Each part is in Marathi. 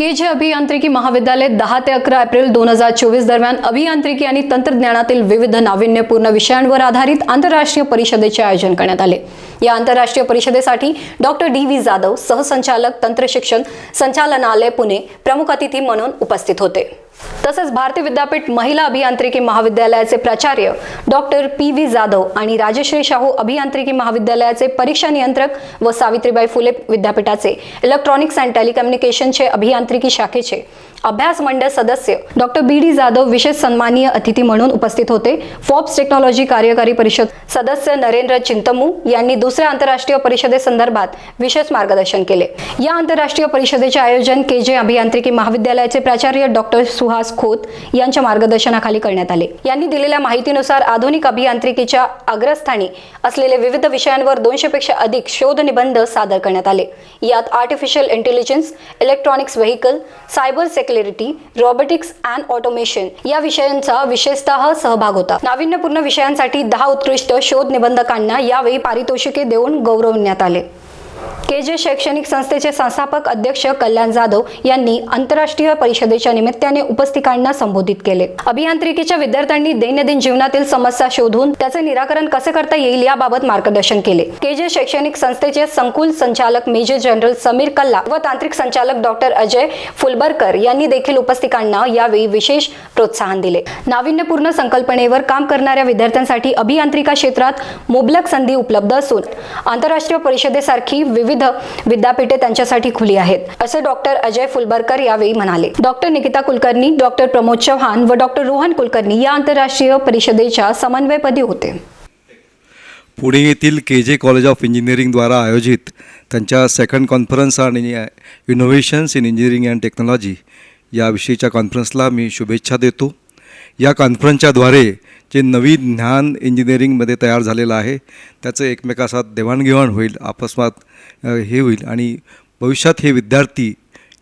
के जे अभियांत्रिकी महाविद्यालय दहा ते अकरा एप्रिल दोन हजार चोवीस दरम्यान अभियांत्रिकी आणि तंत्रज्ञानातील विविध नाविन्यपूर्ण विषयांवर आधारित आंतरराष्ट्रीय परिषदेचे आयोजन करण्यात आले. या आंतरराष्ट्रीय परिषदेसाठी डॉक्टर डी व्ही जाधव सहसंचालक तंत्रशिक्षण संचालनालय पुणे प्रमुख अतिथी म्हणून उपस्थित होते. तसेच भारतीय विद्यापीठ महिला अभियांत्रिकी महाविद्यालयाचे प्राचार्य डॉक्टर पी व्ही जाधव आणि राजश्री शाहू अभियांत्रिकी महाविद्यालयाचे परीक्षा नियंत्रक व सावित्रीबाई फुले विद्यापीठाचे इलेक्ट्रॉनिक्स अँड टेलिकम्युनिकेशनचे अभियांत्रिकी शाखेचे अभ्यास मंडळ सदस्य डॉक्टर बी डी जाधव विशेष सन्मानीय अतिथी म्हणून उपस्थित होते. फॉर्ब्स टेक्नॉलॉजी कार्यकारी परिषद सदस्य नरेंद्र चिंतमू यांनी दुसऱ्या आंतरराष्ट्रीय परिषदेसंदर्भात विशेष मार्गदर्शन केले. या आंतरराष्ट्रीय परिषदेचे आयोजन के जे अभियांत्रिकी महाविद्यालयाचे प्राचार्य डॉक्टर सुहास खोत यांच्या मार्गदर्शनाखाली करण्यात आले. यांनी दिलेल्या माहितीनुसार आधुनिक अभियांत्रिकीच्या अग्रस्थानी असलेले विविध विषयांवर दोनशे पेक्षा अधिक शोध निबंध सादर करण्यात आले. यात artificial intelligence electronics vehicle cyber security robotics and automation या विषयांचा विशेषतः सहभाग होता. नाविन्यपूर्ण विषयांसाठी दहा उत्कृष्ट शोध निबंधकांना यावेळी पारितोषिके देऊन गौरवण्यात आले. के जे शैक्षणिक संस्थेचे संस्थापक अध्यक्ष कल्याण जाधव यांनी आंतरराष्ट्रीय परिषदेच्या निमित्ताने उपस्थितांना संबोधित केले. अभियांत्रिकीच्या विद्यार्थ्यांनी दैनंदिन जीवनातील समस्या शोधून त्याचे निराकरण कसे करता येईल याबाबत मार्गदर्शन केले. के जे शैक्षणिक संस्थेचे संकुल संचालक मेजर जनरल समीर कल्ला व तांत्रिक संचालक डॉक्टर अजय फुलबरकर यांनी देखील उपस्थितांना यावेळी विशेष प्रोत्साहन दिले. नाविन्यपूर्ण संकल्पनेवर काम करणाऱ्या विद्यार्थ्यांसाठी अभियांत्रिका क्षेत्रात मुबलक संधी उपलब्ध असून आंतरराष्ट्रीय परिषदेसारखी विविध विद्यापीठे त्यांच्यासाठी खुली आहेत असे डॉक्टर अजय फुलबरकर यावेळी म्हणाले. डॉक्टर निकिता कुलकर्णी डॉक्टर प्रमोद चव्हाण व डॉक्टर रोहन कुलकर्णी या आंतरराष्ट्रीय परिषदेच्या समन्वयपदी होते. पुणे येथील के जे कॉलेज ऑफ इंजिनिअरिंगद्वारा आयोजित त्यांच्या सेकंड कॉन्फरन्स आणि innovations in engineering and technology याविषयीच्या कॉन्फरन्सला मी शुभेच्छा देतो. या कॉन्फरन्सच्याद्वारे जे नवीन ज्ञान इंजिनिअरिंगमध्ये तयार झालेलं आहे त्याचं एकमेकासात देवाणघेवाण होईल आपसमात हे होईल आणि भविष्यात हे विद्यार्थी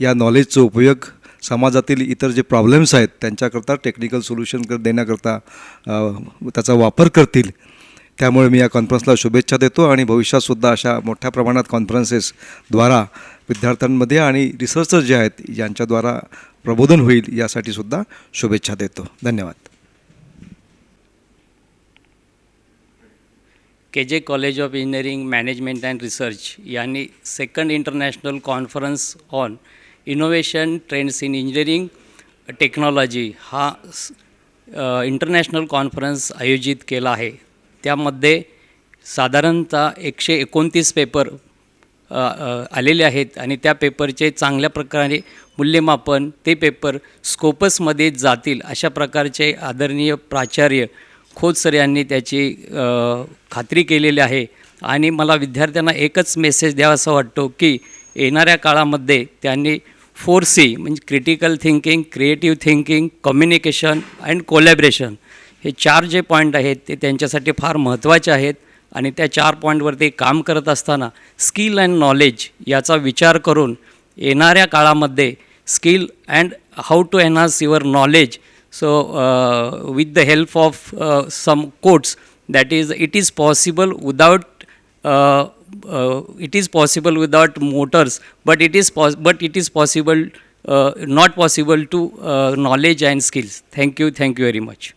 या नॉलेजचा उपयोग समाजातील इतर जे प्रॉब्लेम्स आहेत त्यांच्याकरता टेक्निकल सोल्युशन कर देण्याकरता त्याचा वापर करतील. त्यामुळे मी या कॉन्फरन्सला शुभेच्छा देतो आणि भविष्यातसुद्धा अशा मोठ्या प्रमाणात कॉन्फरन्सेसद्वारा विद्यार्थ्यांमध्ये आणि रिसर्चर जे आहेत यांच्याद्वारा प्रबोधन होईल यासाठी सुद्धा शुभेच्छा देतो. धन्यवाद. K J college of engineering management and research यांनी second international conference on innovation trends in engineering technology हा इंटरनॅशनल कॉन्फरन्स आयोजित केला आहे. त्यामध्ये साधारणतः एकशे एकोणतीस पेपर आलेले आहेत आणि त्या पेपरचे चांगल्या प्रकारे मूल्यमापन ते पेपर स्कोपसमध्ये जातील अशा प्रकारचे आदरणीय प्राचार्य खोत सर यांनी त्याची खात्री केलेली आहे. आणि मला विद्यार्थ्यांना एकच मेसेज द्यावासा वाटतो की येणाऱ्या काळामध्ये त्यांनी फोर सी म्हणजे critical thinking creative thinking communication and collaboration हे चार जे पॉईंट आहेत ते त्यांच्यासाठी फार महत्त्वाचे आहेत. आणि त्या चार पॉईंटवरती काम करत असताना स्किल अँड नॉलेज याचा विचार करून येणाऱ्या काळामध्ये skill and how to enhance your knowledge So, uh, with the help of uh, some quotes, that is, it is possible without uh, it is possible without motors, but it is but it is possible uh, not possible to uh, knowledge and skills. Thank you, thank you very much.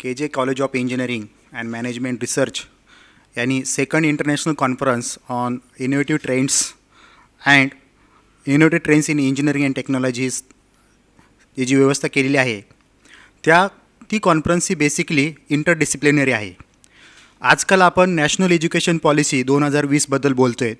KJ College of Engineering and Management Research, any second international conference on innovative trends and innovative trends in engineering and technologies जी व्यवस्था केलेली आहे त्या ती कॉन्फरन्स ही बेसिकली इंटरडिसिप्लिनरी आहे. आजकाल आपण नॅशनल एज्युकेशन पॉलिसी दोन हजार वीसबद्दल बोलतो आहे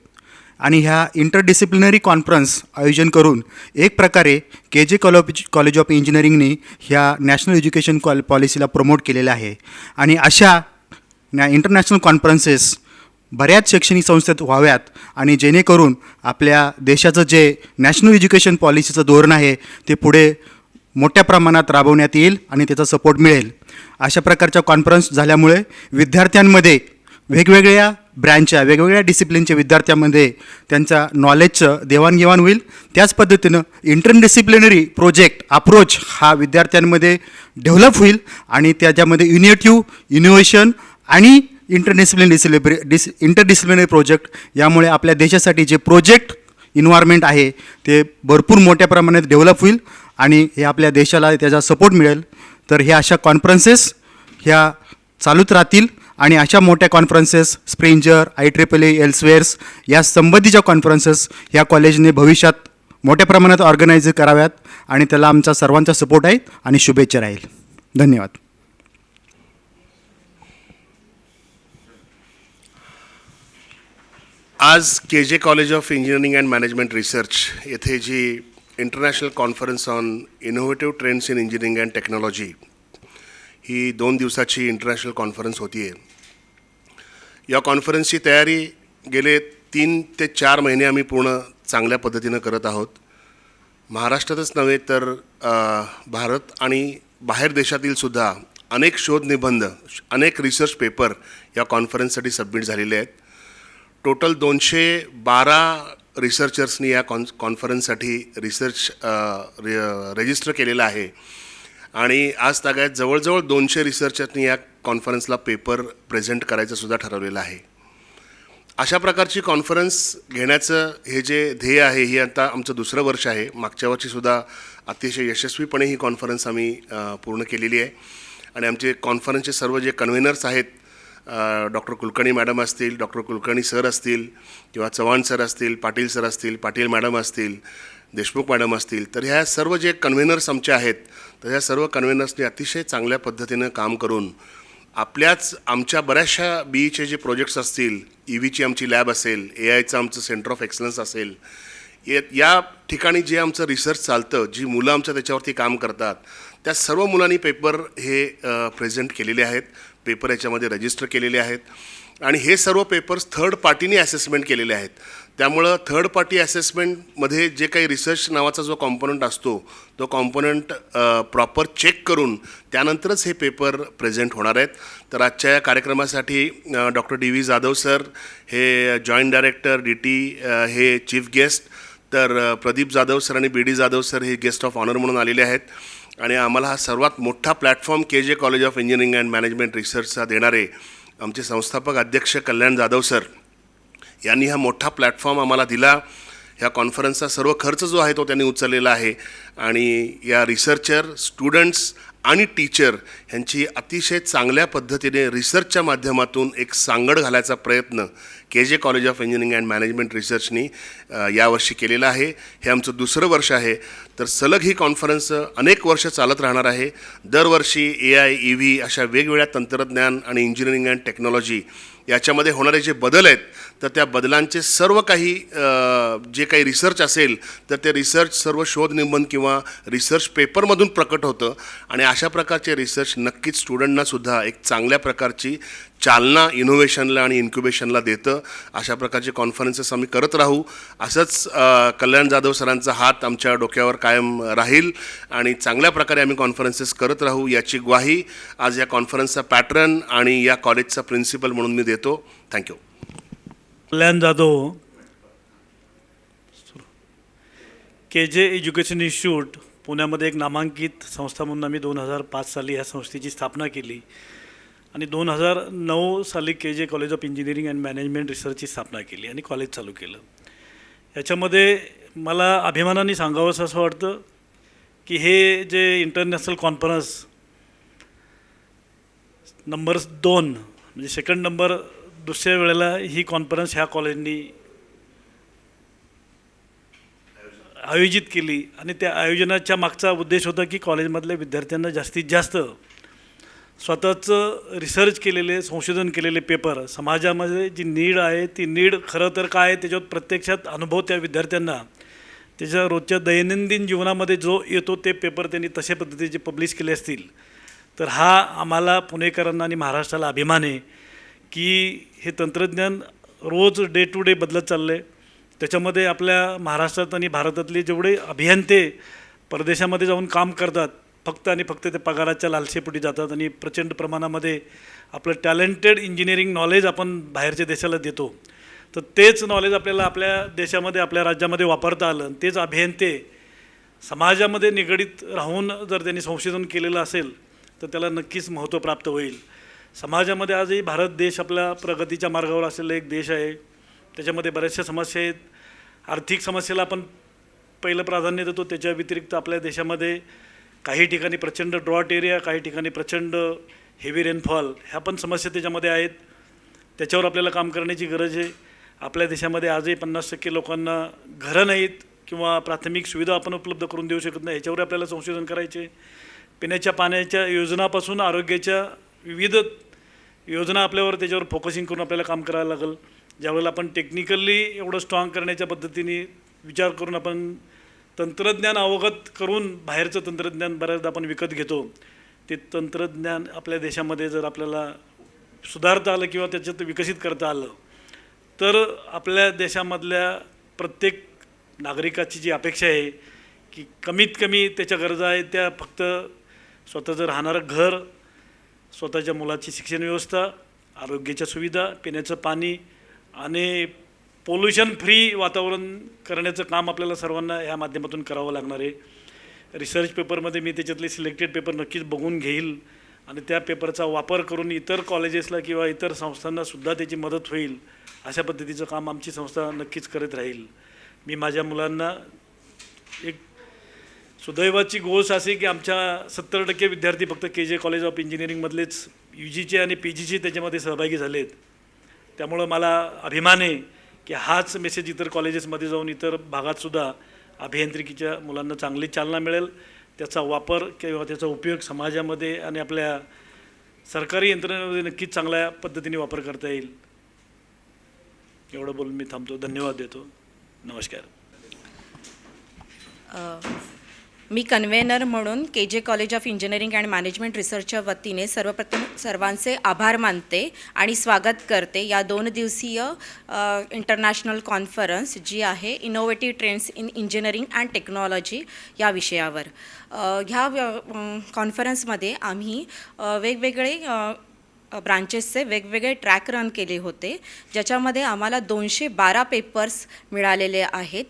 आणि ह्या इंटरडिसिप्लिनरी कॉन्फरन्स आयोजन करून एक प्रकारे के जे कॉलॉज कॉलेज ऑफ इंजिनिअरिंगने ह्या नॅशनल एज्युकेशन कॉल पॉलिसीला प्रमोट केलेलं आहे. आणि अशा ना इंटरनॅशनल कॉन्फरन्सेस बऱ्याच शैक्षणिक संस्थेत व्हाव्यात आणि जेणेकरून आपल्या देशाचं जे नॅशनल एज्युकेशन पॉलिसीचं धोरण आहे ते पुढे मोठ्या प्रमाणात राबवण्यात येईल आणि त्याचा सपोर्ट मिळेल. अशा प्रकारच्या कॉन्फरन्स झाल्यामुळे विद्यार्थ्यांमध्ये वेगवेगळ्या ब्रँचच्या वेगवेगळ्या डिसिप्लिनच्या विद्यार्थ्यांमध्ये त्यांच्या नॉलेजचं देवाणघेवाण होईल. त्याच पद्धतीनं इंटरडिसिप्लिनरी प्रोजेक्ट अप्रोच हा विद्यार्थ्यांमध्ये डेव्हलप होईल आणि त्याच्यामध्ये युनिटिव्ह इनोव्हेशन आणि इंटरडिसिप्लिन डिसिलिब्रि डिस इंटरडिसिप्लिनरी प्रोजेक्ट यामुळे आपल्या देशासाठी जे प्रोजेक्ट इन्व्हायरमेंट आहे ते भरपूर मोठ्या प्रमाणात डेव्हलप होईल. आणि हे आपल्या देशाला त्याचा सपोर्ट मिळेल. तर हे अशा कॉन्फरन्सेस ह्या चालूच राहतील आणि अशा मोठ्या conferences Springer I triple E Elseviers या संबंधीच्या कॉन्फरन्सेस ह्या कॉलेजने भविष्यात मोठ्या प्रमाणात ऑर्गनाईज कराव्यात आणि त्याला आमचा सर्वांचा सपोर्ट आहे आणि शुभेच्छा राहील. धन्यवाद. आज K J college of engineering and management research येथे जी international conference on innovative trends in engineering and technology ही दोन दिवसाची इंटरनॅशनल कॉन्फरन्स होती आहे या कॉन्फरन्सची तयारी गेले तीन ते चार महिने आम्ही पूर्ण चांगल्या पद्धतीनं करत आहोत. महाराष्ट्रातच नव्हे तर भारत आणि बाहेर देशातील सुद्धा अनेक शोध निबंध अनेक रिसर्च पेपर या कॉन्फरन्ससाठी सबमिट झालेले आहेत. टोटल दोनशे बारा रिसर्चर्सनी या कॉन कॉन्फरन्ससाठी रिसर्च रजिस्टर केलेलं आहे. आणि आज तागायत जवळजवळ दोनशे रिसर्चर्सनी या कॉन्फरन्सला पेपर प्रेझेंट करायचं सुद्धा ठरवलेलं आहे. अशा प्रकारची कॉन्फरन्स घेण्याचं हे जे ध्येय आहे ही आता आमचं दुसरं वर्ष आहे. मागच्या वर्षीसुद्धा अतिशय यशस्वीपणे ही कॉन्फरन्स आम्ही पूर्ण केलेली आहे. आणि आमचे कॉन्फरन्सचे सर्व जे कन्व्हेनर्स आहेत डॉक्टर कुलकर्णी मॅडम असतील डॉक्टर कुलकर्णी सर असतील किंवा चव्हाण सर असतील पाटील सर असतील पाटील मॅडम असतील देशमुख मॅडम असतील तर ह्या सर्व जे कन्व्हेनर्स आमचे आहेत तर ह्या सर्व कन्व्हेनर्सनी अतिशय चांगल्या पद्धतीनं काम करून आपल्याच आमच्या बऱ्याचशा बीईचे जे प्रोजेक्ट्स असतील ई व्हीची आमची लॅब असेल ए आयचं आमचं सेंटर ऑफ एक्सलन्स असेल ये या ठिकाणी जे आमचं रिसर्च चालतं जी मुलं आमच्या त्याच्यावरती काम करतात त्या सर्व मुलांनी पेपर हे प्रेझेंट केलेले आहेत. पेपर याच्यामध्ये रजिस्टर केलेले आहेत. आणि हे सर्व पेपर्स थर्ड पार्टीने असेसमेंट केलेले आहेत. त्यामुळं थर्ड पार्टी असेसमेंटमध्ये जे काही रिसर्च नावाचा जो कॉम्पोनंट असतो तो कॉम्पोनंट प्रॉपर चेक करून त्यानंतरच हे पेपर प्रेझेंट होणार आहेत. तर आजच्या या कार्यक्रमासाठी doctor D V Jadhav sir हे जॉईंट डायरेक्टर डी टी हे चीफ गेस्ट तर प्रदीप जाधव सर आणि बी डी जाधव सर हे गेस्ट ऑफ ऑनर म्हणून आलेले आहेत. आणि आम्हाला हा सर्वात मोठा platform K J college of engineering and management रिसर्चचा देणारे आमचे संस्थापक अध्यक्ष कल्याण जाधव सर यांनी हा मोठा प्लॅटफॉर्म आम्हाला दिला. ह्या कॉन्फरन्सचा सर्व खर्च जो आहे तो त्यांनी उचललेला आहे. आणि या रिसर्चर स्टुडंट्स आणि टीचर ह्यांची अतिशय चांगल्या पद्धतीने रिसर्चच्या माध्यमातून एक सांगड घालायचा प्रयत्न K J college of engineering and management रिसर्चनी यावर्षी केलेला आहे. हे आमचं दुसरं वर्ष आहे. तर सलग ही कॉन्फरन्स अनेक वर्ष चालत राहणार आहे. दरवर्षी ए आय ई व्ही अशा वेगवेगळ्या तंत्रज्ञान आणि इंजिनिअरिंग अँड टेक्नॉलॉजी याच्यामध्ये होणारे जे बदल आहेत तर त्या बदलांचे सर्व काही जे काही रिसर्च असेल तर ते रिसर्च सर्व शोध निबंध किंवा रिसर्च पेपरमधून प्रकट होतं. आणि अशा प्रकारचे रिसर्च नक्कीच स्टुडंटनासुद्धा एक चांगल्या प्रकारची चालना इनोव्हेशनला आणि इन्क्युबेशनला देतं. अशा प्रकारचे कॉन्फरन्सेस आम्ही करत राहू. असंच कल्याण जाधव सरांचा हात आमच्या डोक्यावर कायम राहील आणि चांगल्या प्रकारे आम्ही कॉन्फरन्सेस करत राहू याची ग्वाही आज या कॉन्फरन्सचा पॅटर्न आणि या कॉलेजचा प्रिन्सिपल म्हणून मी देतो. थँक्यू कल्याण जाधव के जे एज्युकेशन इन्स्टिट्यूट पुण्यामध्ये एक नामांकित संस्था म्हणून आम्ही दोन हजार पाच साली ह्या संस्थेची स्थापना केली. आणि दोन हजार नऊ साली K J college of engineering and management रिसर्चची स्थापना केली आणि कॉलेज चालू केलं. याच्यामध्ये मला अभिमानाने सांगावंसं असं वाटतं की हे जे इंटरनॅशनल कॉन्फरन्स नंबर दोन म्हणजे सेकंड नंबर दुसऱ्या वेळेला ही कॉन्फरन्स ह्या कॉलेजनी आयोजित केली. आणि त्या आयोजनाच्या मागचा उद्देश होता की कॉलेजमधल्या विद्यार्थ्यांना जास्तीत जास्त स्वतःचं रिसर्च केलेले संशोधन केलेले पेपर समाजामध्ये जी नीड आहे ती नीड खरं तर काय आहे त्याच्यावर प्रत्यक्षात अनुभव त्या विद्यार्थ्यांना. त्याच्या रोजच्या दैनंदिन जीवनामध्ये जो येतो ते पेपर त्यांनी तशा पद्धतीचे पब्लिश केले असतील. तर हा आम्हाला पुणेकरांना आणि महाराष्ट्राला अभिमान आहे. की हे तंत्रज्ञान रोज डे टू डे बदलत चाललं आहे त्याच्यामध्ये आपल्या महाराष्ट्रात आणि भारतातले जेवढे अभियंते परदेशामध्ये जाऊन काम करतात फक्त आणि फक्त ते पगाराच्या लालसेपोटी जातात आणि प्रचंड प्रमाणामध्ये आपलं टॅलेंटेड इंजिनिअरिंग नॉलेज आपण बाहेरच्या देशाला देतो. तर तेच नॉलेज आपल्याला आपल्या देशामध्ये आपल्या राज्यामध्ये वापरता आलं आणि तेच अभियंते समाजामध्ये निगडीत राहून जर त्यांनी संशोधन केलेलं असेल तर त्याला नक्कीच महत्त्व प्राप्त होईल. समाजामध्ये आजही भारत देश आपल्या प्रगतीच्या मार्गावर असलेला एक देश आहे. त्याच्यामध्ये बऱ्याचशा समस्या आहेत. आर्थिक समस्येला आपण पहिलं प्राधान्य देतो. त्याच्या व्यतिरिक्त आपल्या देशामध्ये काही ठिकाणी प्रचंड ड्रॉट एरिया काही ठिकाणी प्रचंड हेवी रेनफॉल ह्या पण समस्या त्याच्यामध्ये आहेत. त्याच्यावर आपल्याला काम करण्याची गरज आहे. आपल्या देशामध्ये आजही पन्नास टक्के लोकांना घरं नाहीत किंवा प्राथमिक सुविधा आपण उपलब्ध करून देऊ शकत नाही. ह्याच्यावर आपल्याला संशोधन करायचे पिण्याच्या पाण्याच्या योजनापासून आरोग्याच्या विविध योजना आपल्यावर त्याच्यावर फोकसिंग करून आपल्याला काम करायला लागेल. ज्यावेळेला आपण टेक्निकली एवढं स्ट्रॉंग करण्याच्या पद्धतीने विचार करून आपण तंत्रज्ञान अवगत करून बाहेरचं तंत्रज्ञान बऱ्याचदा आपण विकत घेतो ते तंत्रज्ञान आपल्या देशामध्ये जर आपल्याला सुधारता आलं किंवा त्याच्यात विकसित करता आलं तर आपल्या देशामधल्या प्रत्येक नागरिकाची जी अपेक्षा आहे की कमीत कमी त्याच्या गरजा आहेत त्या फक्त स्वतःचं राहणारं घर स्वतःच्या मुलाची शिक्षण व्यवस्था आरोग्याच्या सुविधा पिण्याचं पाणी आणि पोल्युशन फ्री वातावरण करण्याचं काम आपल्याला सर्वांना ह्या माध्यमातून करावं लागणार आहे. रिसर्च पेपरमध्ये मी त्याच्यातले सिलेक्टेड पेपर नक्कीच बघून घेईल आणि त्या पेपरचा वापर करून इतर कॉलेजेसला किंवा इतर संस्थांनासुद्धा त्याची मदत होईल अशा पद्धतीचं काम आमची संस्था नक्कीच करत राहील. मी माझ्या मुलांना एक सुदैवाची गोष्ट अशी की आमच्या सत्तर टक्के विद्यार्थी फक्त के जे कॉलेज ऑफ इंजिनिअरिंगमधलेच यू जीचे आणि पी जीचे त्याच्यामध्ये सहभागी झालेत. त्यामुळं मला अभिमान आहे की हाच मेसेज इतर कॉलेजेसमध्ये जाऊन इतर भागातसुद्धा अभियांत्रिकीच्या मुलांना चांगली चालना मिळेल. त्याचा वापर किंवा त्याचा उपयोग समाजामध्ये आणि आपल्या सरकारी यंत्रणेमध्ये नक्कीच चांगल्या पद्धतीने वापर करता येईल. एवढं बोलून मी थांबतो. धन्यवाद देतो. नमस्कार. मी कन्व्हेनर म्हणून K J college of engineering and management रिसर्चच्या वतीने सर्वप्रथम सर्वांचे आभार मानते आणि स्वागत करते या दोन दिवसीय इंटरनॅशनल कॉन्फरन्स जी आहे innovative trends in engineering and technology या विषयावर. ह्या व्य- कॉन्फरन्समध्ये आम्ही वेगवेगळे ब्रांचेसचे वेगवेगळे ट्रॅक रन केले होते ज्याच्यामध्ये आम्हाला दोनशे बारा पेपर्स मिळालेले आहेत.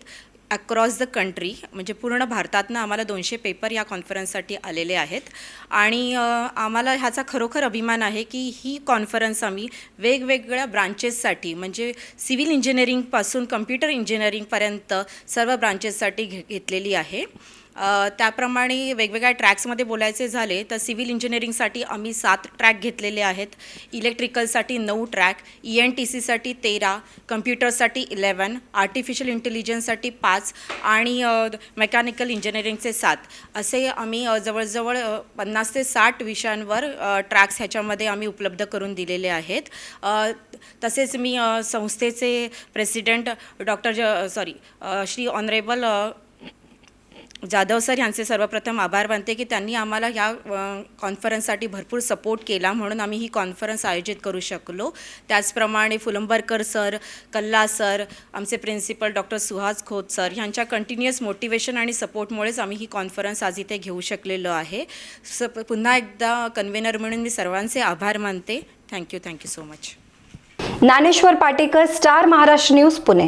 अक्रॉस द कंट्री म्हणजे पूर्ण भारतातनं आम्हाला दोनशे पेपर या कॉन्फरन्ससाठी आलेले आहेत. आणि आम्हाला ह्याचा खरोखर अभिमान आहे की ही कॉन्फरन्स आम्ही वेगवेगळ्या ब्रांचेससाठी म्हणजे सिव्हिल इंजिनिअरिंगपासून कम्प्युटर इंजिनिअरिंगपर्यंत सर्व ब्रांचेससाठी घे घेतलेली आहे. त्याप्रमाणे वेगवेगळ्या ट्रॅक्समध्ये बोलायचे झाले तर सिव्हिल इंजिनिअरिंगसाठी आम्ही सात ट्रॅक घेतलेले आहेत. इलेक्ट्रिकलसाठी नऊ ट्रॅक ई एन टी सीसाठी तेरा कम्प्युटरसाठी इलेवन आर्टिफिशियल इंटेलिजन्ससाठी पाच आणि मेकॅनिकल इंजिनिअरिंगचे सात. असे आम्ही जवळजवळ पन्नास ते साठ विषयांवर ट्रॅक्स ह्याच्यामध्ये आम्ही उपलब्ध करून दिलेले आहेत. तसेच मी संस्थेचे प्रेसिडेंट डॉक्टर ज sorry Shri honourable Jadhav sir यांचे सर्वप्रथम आभार मानते की त्यांनी आम्हाला ह्या कॉन्फरन्ससाठी भरपूर सपोर्ट केला म्हणून आम्ही ही कॉन्फरन्स आयोजित करू शकलो. त्याचप्रमाणे फुलंबरकर सर कल्ला सर आमचे principal doctor Suhas Khot sir यांच्या कंटिन्युअस मोटिवेशन आणि सपोर्टमुळेच आम्ही ही कॉन्फरन्स आज इथे घेऊ शकलेलो आहे. स पुन्हा एकदा कन्व्हेनर म्हणून मी सर्वांचे आभार मानते. Thank you thank you so much Dnyaneshwar Patekar star Maharashtra news Pune.